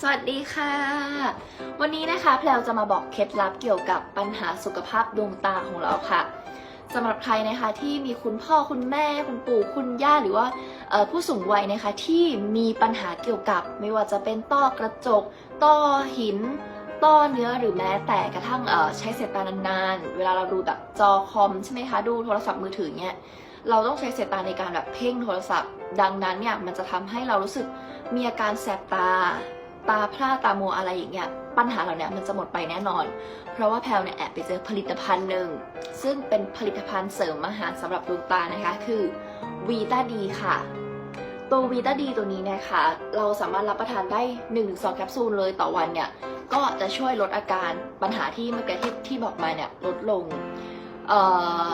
สวัสดีค่ะ วันนี้นะคะแพลวจะมาบอกเคล็ดลับเกี่ยวกับปัญหาสุขภาพดวงตาของเราค่ะสำหรับใครนะคะที่มีคุณพ่อคุณแม่ คุณปู่คุณย่าหรือว่าผู้สูงวัยนะคะที่มีปัญหาเกี่ยวกับ ไม่ว่าจะเป็นต้อกระจก ต้อหิน ต้อเนื้อหรือแม้แต่กระทั่งใช้สายตานานๆ เวลาเราดูแบบจอคอมใช่ไหมคะดูโทรศัพท์มือถือเนี่ยเราต้องใช้สายตาในการแบบเพ่งโทรศัพท์ ดังนั้นเนี่ยมันจะทำให้เรารู้สึกมีอาการแสบตา ตาพร่าตามัวอะไรอย่างเงี้ยปัญหาเหล่านี้มันจะหมดไปแน่นอน เพราะว่าแพลเนี่ยแอบไปเจอผลิตภัณฑ์หนึ่ง ซึ่งเป็นผลิตภัณฑ์เสริมอาหารสำหรับดวงตานะคะ คือวีตาดีค่ะ ตัววีตาดีตัวนี้นะคะ เราสามารถรับประทานได้ 1-2 แคปซูลเลยต่อวันเนี่ย ก็จะช่วยลดอาการปัญหาที่เมื่อกี้ที่ที่บอกมาเนี่ยลดลง เอ่อ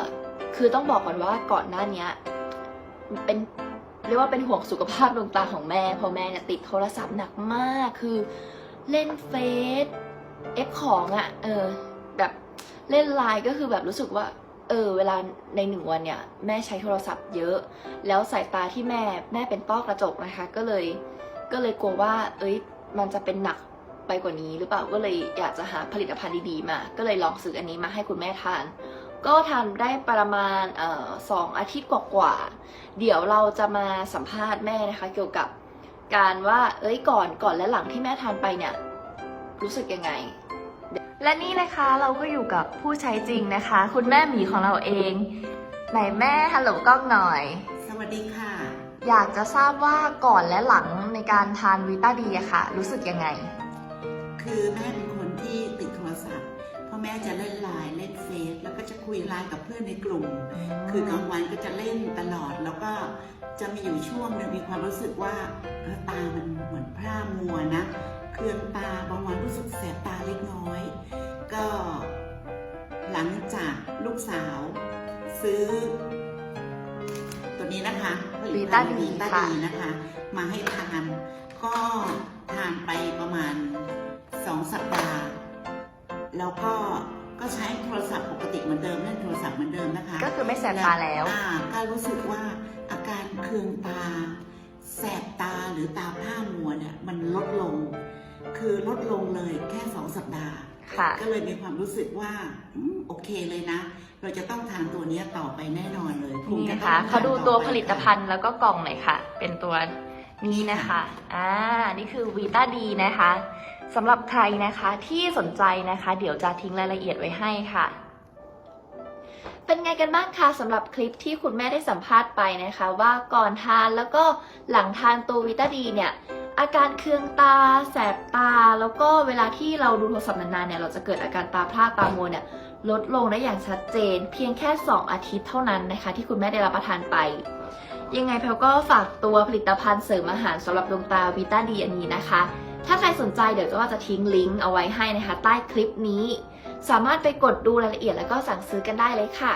คือต้องบอกก่อนว่าก่อนหน้านี้เป็น เรียกว่าเป็นห่วงสุขภาพดวงตาของแม่เพราะแม่เนี่ยติดโทรศัพท์หนักมากคือเล่นเฟซเอฟของอะ่ะเออแบบเล่นไลน์ก็คือแบบรู้สึกว่าเออเวลาในหนึ่งวันเนี่ยแม่ใช้โทรศัพท์เยอะ แล้วสายตาที่แม่แม่เป็นต้อกระจกนะคะ ก็เลยก็เลยกลัวว่า เอ้ยมันจะเป็นหนักไปกว่านี้หรือเปล่าก็เลยอยากจะหาผลิตภัณฑ์ดีๆมา ก็เลยลองซื้ออันนี้มาให้คุณแม่ทาน ก็ทานได้ประมาณเอ่อสองอาทิตย์กว่าๆ เดี๋ยวเราจะมาสัมภาษณ์แม่นะคะ เกี่ยวกับการว่าเอ้ยก่อนก่อนและหลังที่แม่ทานไปเนี่ยรู้สึกยังไง และนี่นะคะเราก็อยู่กับผู้ใช้จริงนะคะ คุณแม่หมีของเราเองไหนแม่ฮัลโหลกล้องหน่อย สวัสดีค่ะ อยากจะทราบว่าก่อนและหลังในการทานวิตาดีอะค่ะ รู้สึกยังไง คือแม่เป็นคนที่ติดโทรศัพท์เพราะ แม่จะเล่นไลน์เล่นเฟซแล้วก็จะคุยไลน์กับเพื่อนในกลุ่ม คือกลางวันก็จะเล่นตลอดแล้วก็จะมีอยู่ช่วงหนึ่งมีความรู้สึกว่าตามันเหมือนพร่ามัวนะเคืองตาบางวันรู้สึกแสบตาเล็กน้อย ก็หลังจากลูกสาวซื้อ ตัวนี้นะคะผลิตภัณฑ์มีตาดีนะคะ มาให้ทาน ก็ทานไปประมาณสองสัปดาห์ แล้วก็ก็ใช้โทรศัพท์ปกติเหมือนเดิมเล่นโทรศัพท์เหมือนเดิมนะคะก็คือไม่แสบตาแล้วอ่าก็รู้สึกว่าอาการเคืองตา แสบตาหรือตาพร่ามัวเนี่ยมันลดลง คือลดลงเลยแค่สองสัปดาห์ค่ะก็เลยมีความรู้สึกว่าอืมโอเคเลยนะ เราจะต้องทานตัวเนี้ยต่อไปแน่นอนเลยงนี่จนะต้คะองทนเขาดูต่อตัวไปผลิตภัณฑ์แล้วก็กล่องหน่อยค่ะ เป็นตัวนี้นะคะ อ่า นี่คือวีตาดีนะคะ สำหรับใครนะคะที่สนใจนะคะ เดี๋ยวจะทิ้งรายละเอียดไว้ให้ค่ะ เป็นไงกันบ้างคะสำหรับคลิปที่คุณแม่ได้สัมภาษณ์ไปนะคะ ว่าก่อนทานแล้วก็หลังทานตัววิตาดีเนี่ยอาการเคืองตา แสบตา แล้วก็เวลาที่เราดูโทรศัพท์นานๆเนี่ยเราจะเกิดอาการตาพร่าตามัวเนี่ยลดลงได้อย่างชัดเจน เพียงแค่ 2 อาทิตย์เท่านั้นนะคะ ที่คุณแม่ได้รับประทานไป ยังไงแพลก็ฝากตัวผลิตภัณฑ์เสริมอาหารสำหรับดวงตาวิตาดีอันนี้นะคะ ถ้าใครสนใจเดี๋ยวก็ว่าจะทิ้งลิงก์เอาไว้ให้นะคะ ใต้คลิปนี้ สามารถไปกดดูรายละเอียดแล้วก็สั่งซื้อกันได้เลยค่ะ